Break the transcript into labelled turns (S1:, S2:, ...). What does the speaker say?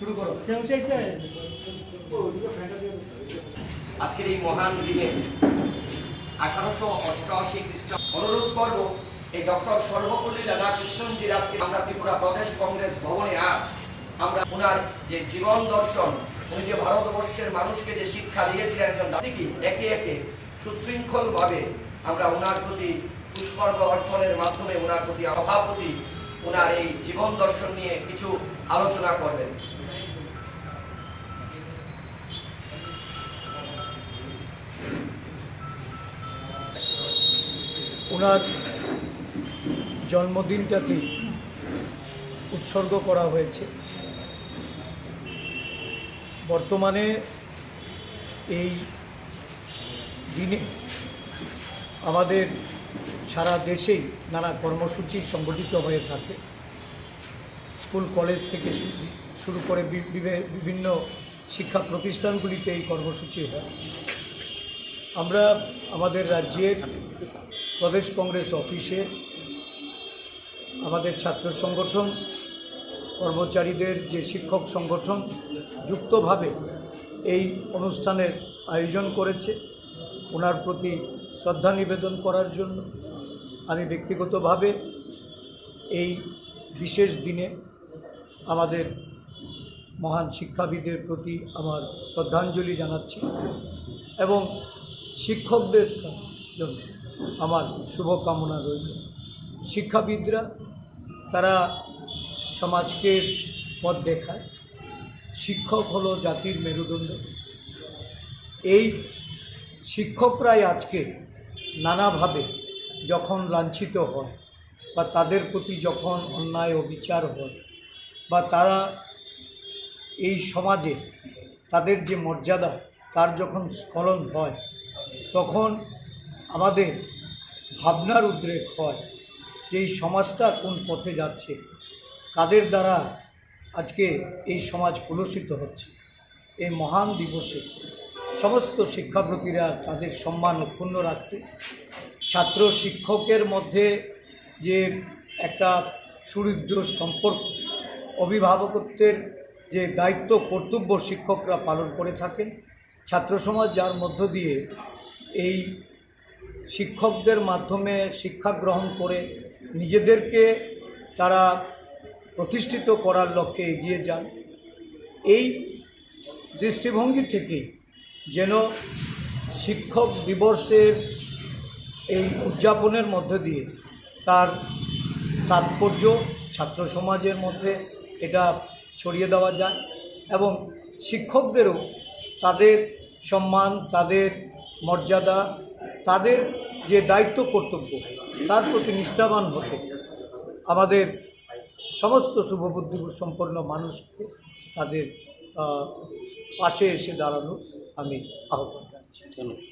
S1: শুরু করো।
S2: আজকের এই মহান দিনে আঠারোশো অষ্টআশি খ্রিস্টাব্দ অনুরোধ করব এই ডক্টর সর্বপল্লী রাধাকৃষ্ণনজির আজকে আমরা ত্রিপুরা প্রদেশ কংগ্রেস ভবনে আজ আমরা ওনার যে জীবন দর্শন, উনি যে ভারতবর্ষের মানুষকে যে শিক্ষা দিয়েছিলেন একজন দাদিকে, একে একে সুশৃঙ্খল ভাবে আমরা ওনার প্রতি পুষ্কর্ম অর্পণের মাধ্যমে, ওনার প্রতি সভাপতি ওনার এই জীবন দর্শন নিয়ে কিছু আলোচনা করবেন।
S3: ওনার জন্মদিনটাকে উৎসর্গ করা হয়েছে। বর্তমানে এই দিনে আমাদের সারা দেশেই নানা কর্মসূচি সংগঠিত হয়ে থাকে। স্কুল, কলেজ থেকে শুরু করে বিভিন্ন শিক্ষা প্রতিষ্ঠানগুলিতে এই কর্মসূচি হয়। আমরা আমাদের রাজ্যের প্রদেশ কংগ্রেস অফিসে আমাদের ছাত্র সংগঠন, কর্মচারীদের যে শিক্ষক সংগঠন যুক্তভাবে এই অনুষ্ঠানের আয়োজন করেছে, ওনার প্রতি শ্রদ্ধা নিবেদন করার জন্য আমি ব্যক্তিগতভাবে এই বিশেষ দিনে আমাদের মহান শিক্ষাবিদের প্রতি আমার শ্রদ্ধাঞ্জলি জানাচ্ছি এবং শিক্ষকদের আমার শুভকামনা রইল। শিক্ষাবিদরা, তারা সমাজকে পথ দেখায়। শিক্ষক হলো জাতির মেরুদণ্ড। এই শিক্ষকরাই আজকে নানাভাবে যখন লাঞ্ছিত হয় বা তাদের প্রতি যখন অন্যায় ও বিচার হয় বা তারা এই সমাজে তাদের যে মর্যাদা, তার যখন স্খলন হয়, তখন আমাদের ভাবনার উদ্রেক হয় যে এই সমাজটা কোন পথে যাচ্ছে, কাদের দ্বারা আজকে এই সমাজ কলুষিত হচ্ছে, এই মহান দিবসে সমস্ত শিক্ষাপ্রতীরা তাদের সম্মান অক্ষুণ্ণ রাখতে, ছাত্র শিক্ষকের মধ্যে যে একটা সুহৃদ্র সম্পর্ক, অভিভাবকত্বের যে দায়িত্ব কর্তব্য শিক্ষকরা পালন করে থাকেন, ছাত্র সমাজ যার মধ্য দিয়ে এই শিক্ষকদের মাধ্যমে শিক্ষা গ্রহণ করে নিজেদেরকে তারা প্রতিষ্ঠিত করার লক্ষ্যে এগিয়ে যান। এই দৃষ্টিভঙ্গি থেকে যেন শিক্ষক দিবসের এই উদযাপনের মধ্য দিয়ে তার তাৎপর্য ছাত্র সমাজের মধ্যে এটা ছড়িয়ে দেওয়া যায় এবং শিক্ষকদেরও তাদের সম্মান, তাদের মর্যাদা, তাদের যে দায়িত্ব কর্তব্য, তার প্রতি নিষ্ঠাবান হতে আমাদের সমস্ত শুভবুদ্ধি সম্পন্ন মানুষকে তাদের পাশে এসে দাঁড়ানো আমি আহ্বান জানাচ্ছি।